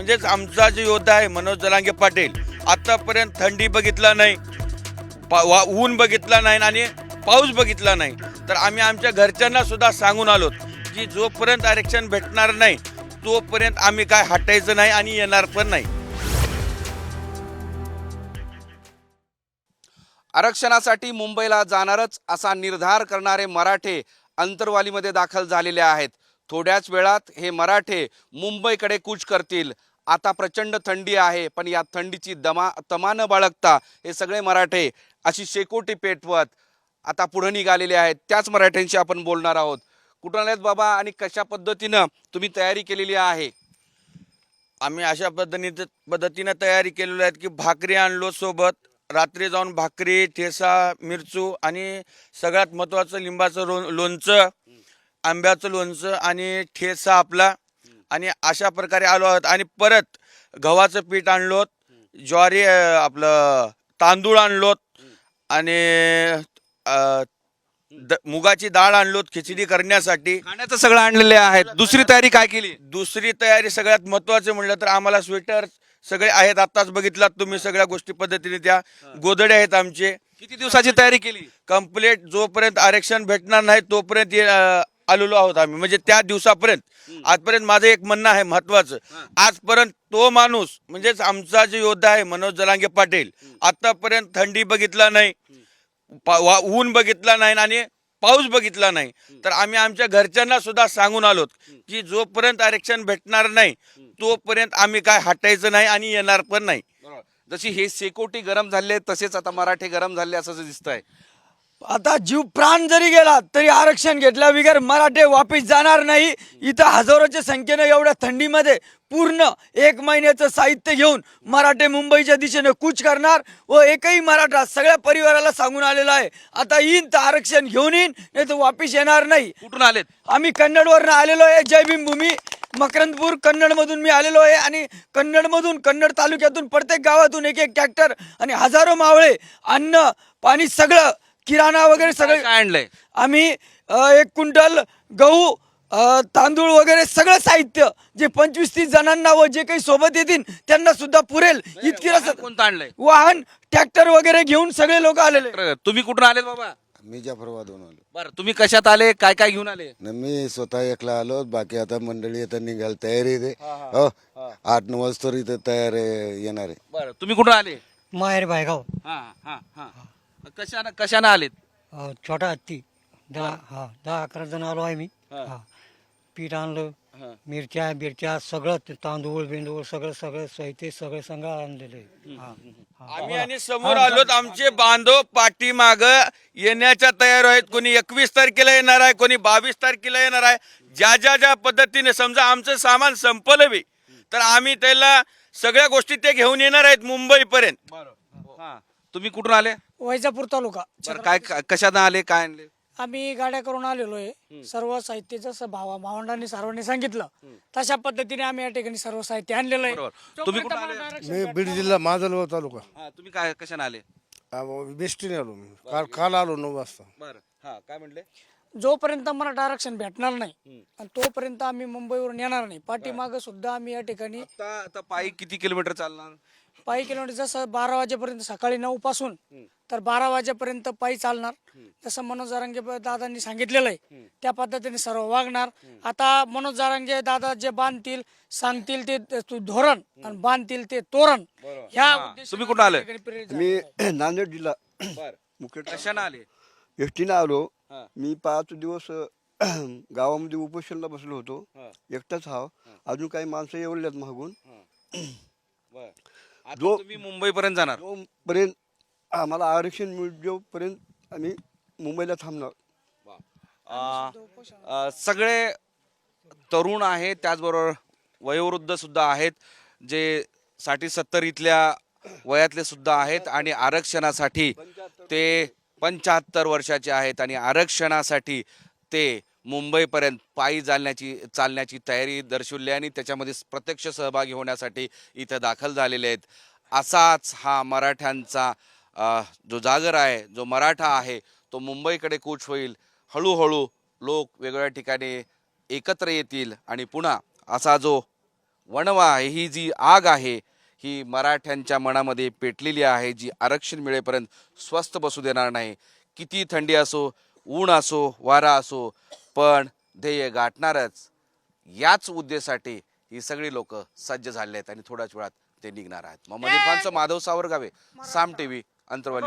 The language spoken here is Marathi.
म्हणजेच आमचा जो योद्धा आहे मनोज जलांगे पाटील आतापर्यंत थंडी बघितला नाही पा वा ऊन बघितला नाही आणि पाऊस बघितला नाही. तर आम्ही आमच्या घरच्यांना सुद्धा सांगून आलोत की जोपर्यंत आरक्षण भेटणार नाही तोपर्यंत आम्ही काय हटायचं नाही आणि येणार पण नाही. आरक्षणासाठी मुंबईला जाणारच असा निर्धार करणारे मराठे अंतरवालीमध्ये दाखल झालेले आहेत. थोड्याच वेळात हे मराठे मुंबईकडे कूच करतील. आता प्रचंड थंडी आहे पण या थंडीची दमा तमा न बाळगता हे सगळे मराठे अशी शेकोटी पेटवत आता पुढे निघालेले आहेत. त्याच मराठ्यांशी आपण बोलणार आहोत. कुठून आलेत बाबा आणि कशा पद्धतीनं तुम्ही तयारी केलेली आहे? आम्ही अशा पद्धतीने पद्धतीनं तयारी केलेली आहेत की भाकरी आणलो सोबत रात्री जाऊन भाकरी ठेसा मिरचू आणि सगळ्यात महत्त्वाचं लिंबाचं लो लोणचं आंब्याचं लोणचं आणि ठेसा आपला आणि अशा प्रकारे आलो आहोत आणि परत गव्हाचं पीठ आणलोत ज्वारी आपलं तांदूळ आणलोत आणि द- मुगाची डाळ आणलोत खिचडी करण्यासाठी. खाण्याचं सगळं आणलेले आहेत. दुसरी तयारी काय केली? दुसरी तयारी सगळ्यात महत्वाचं म्हणलं तर आम्हाला स्वेटर सगळे आहेत आत्ताच बघितलात तुम्ही सगळ्या गोष्टी पद्धतीने त्या. गोदडे आहेत आमचे. किती दिवसाची तयारी केली? कंप्लीट जोपर्यंत आरक्षण भेटणार नाही तोपर्यंत अं, आलेलो आहोत आम्ही. म्हणजे त्या दिवसापर्यंत. आजपर्यंत माझं एक म्हणणं आहे महत्वाचं आजपर्यंत तो माणूस म्हणजेच आमचा जो योद्धा आहे मनोज जलांगे पाटील आतापर्यंत थंडी बघितला नाही ऊन बघितला नाही आणि पाऊस बघितला नाही. तर आम्ही आमच्या घरच्यांना सुद्धा सांगून आलोत की जोपर्यंत आरक्षण भेटणार नाही तोपर्यंत आम्ही काय हटायचं नाही आणि येणार पण नाही. जशी हे शेकोटी गरम झाले तसेच आता मराठे गरम झाले असं दिसतंय. आता जीव प्राण जरी गेला तरी आरक्षण घेतल्या बिगर मराठे वापिस जाणार नाही. इथं हजारोच्या संख्येनं एवढ्या थंडीमध्ये पूर्ण एक महिन्याचं साहित्य घेऊन मराठे मुंबईच्या दिशेने कूच करणार व एकही मराठा सगळ्या परिवाराला सांगून आलेला आहे. आता येईन तर आरक्षण घेऊन येईन नाही तर वापिस येणार नाही. कुठून आलेत? आम्ही कन्नडवरनं आलेलो आहे जय भीमभूमी. मकरंदपूर कन्नडमधून मी आलेलो आहे आणि कन्नडमधून कन्नड तालुक्यातून प्रत्येक गावातून एक एक ट्रॅक्टर आणि हजारो मावळे अन्न पाणी सगळं किराणा वगैरे सगळं काय आणलंय? आम्ही अ, एक क्विंटल गहू अ, तांदूळ वगैरे सगळं साहित्य जे पंचवीस तीस जणांना व जे काही सोबत येतील त्यांना सुद्धा पुरेल. इतकी रसद कोणतं आणलंय? वाहन ट्रॅक्टर वगैरे घेऊन सगळे लोक आलेले. तुम्ही कुठून आलेत बाबा? मी जाफराबादहून आलो. बरं तुम्ही कशात आले? काय काय घेऊन आले? न मी स्वतः एकला आलो. बाकी आता मंडळी आता निघाल तयारी आहे हो आठ नऊ वाजता इथं तयार आहे- येणार आहे. बरं तुम्ही कुठून आले? माहेर भायगाव हा हा हा. कशानं कशानं आलेत? अ, छोटा हत्ती. दहा हा. दहा अकरा जण आलो आहे मी हा. हा. पीठ आणलं हा. मिरच्या बिरच्या सगळं ते तांदूळ बिंदूळ सगळं सगळं साहित्य सगळं संघ आणलेलं आहे. हा. हा. आम्ही आणि समोर आलोत. आमचे बांधव पाठीमाग येण्याच्या तयार आहेत. कोणी एकवीस तारखेला येणार आहे कोणी बावीस तारखेला येणार आहे. ज्या ज्या ज्या पद्धतीने समजा आमचं सामान संपलं बी तर आम्ही त्याला सगळ्या गोष्टी ते घेऊन येणार आहेत मुंबईपर्यंत. हा. तुम्ही कुठून आले? वैजापूर तालुका. बरं काय काय- कशानं आले काय आणले? आम्ही गाड्या करून आलेलो आहे सर्व साहित्य जसं भावा भावंडांनी सर्वांनी सांगितलं. तशा पद्धतीने आम्ही या ठिकाणी सर्व साहित्य आणलेलं आहे. तुम्ही आले? मी बीड जिल्हा माजलगाव तालुका. हा तुम्ही काय कशानं आले? बेस्टीने आलो मी. काल काल आलो नऊ वाजता. बरं. हा काय म्हणले? जोपर्यंत मराठा आरक्षण भेटणार नाही आणि तोपर्यंत आम्ही मुंबईवरून येणार नाही. पाठीमाग सुद्धा आम्ही या ठिकाणी आता आता पायी किती किलोमीटर चालणार? पायी किलोमीटर जसं बारा वाजेपर्यंत सकाळी नऊ पासून तर बारा वाजेपर्यंत पायी चालणार. जसं मनोज जारांगे दादांनी सांगितलेलं आहे त्या पद्धतीने सर्व वागणार. आता मनोज जारांगे दादा जे बांधतील सांगतील ते ते धोरण आणि बांधतील ते तोरण. ह्या उद्देशाने तुम्ही कुठं आले? मी नांदेड जिल्हा बर. मुख्य कशानं आले? एसटीनं आलो. हा. मी पाच दिवस अ, गावामध्ये उपोषणला बसलो होतो. हा. एकटाच हा. अजून काही माणसं येवल्यात मागून. बर. आता जो- तुम्ही मुंबई पर्यंत जाणार. जोपर्यंत आम्हाला आरक्षण मिळेपर्यंत आम्ही मुंबईला थांबणार. सगळे तरुण आहेत त्याचबरोबर वयोवृद्ध सुद्धा आहेत जे साठी सत्तर इथल्या वयातले सुद्धा आहेत आणि आरक्षणासाठी ते पंच्याहत्तर वर्षाचे आहेत आणि आरक्षणासाठी ते मुंबईपर्यंत पायी चालण्याची चालण्याची तयारी दर्शवली आणि त्याच्यामध्ये प्रत्यक्ष सहभागी होण्यासाठी इथं दाखल झालेले आहेत. असाच हा मराठ्यांचा जो जागर आहे जो मराठा आहे तो मुंबईकडे कूच होईल. हळूहळू लोक वेगवेगळ्या ठिकाणी एकत्र येतील आणि पुन्हा असा जो वणवा आहे ही जी आग आहे ही मराठ्यांच्या मनामध्ये पेटलेली आहे जी आरक्षण मिळेपर्यंत स्वस्थ बसू देणार नाही. किती थंडी असो ऊन असो वारा असो पण ध्येय गाठणारच. याच उद्देशासाठी ही सगळी लोक सज्ज झाले आहेत आणि थोड्याच वेळात ते निघणार आहेत. मोहम्मद इरफानचं माधव सावरगावे साम टीव्ही अंतरवाली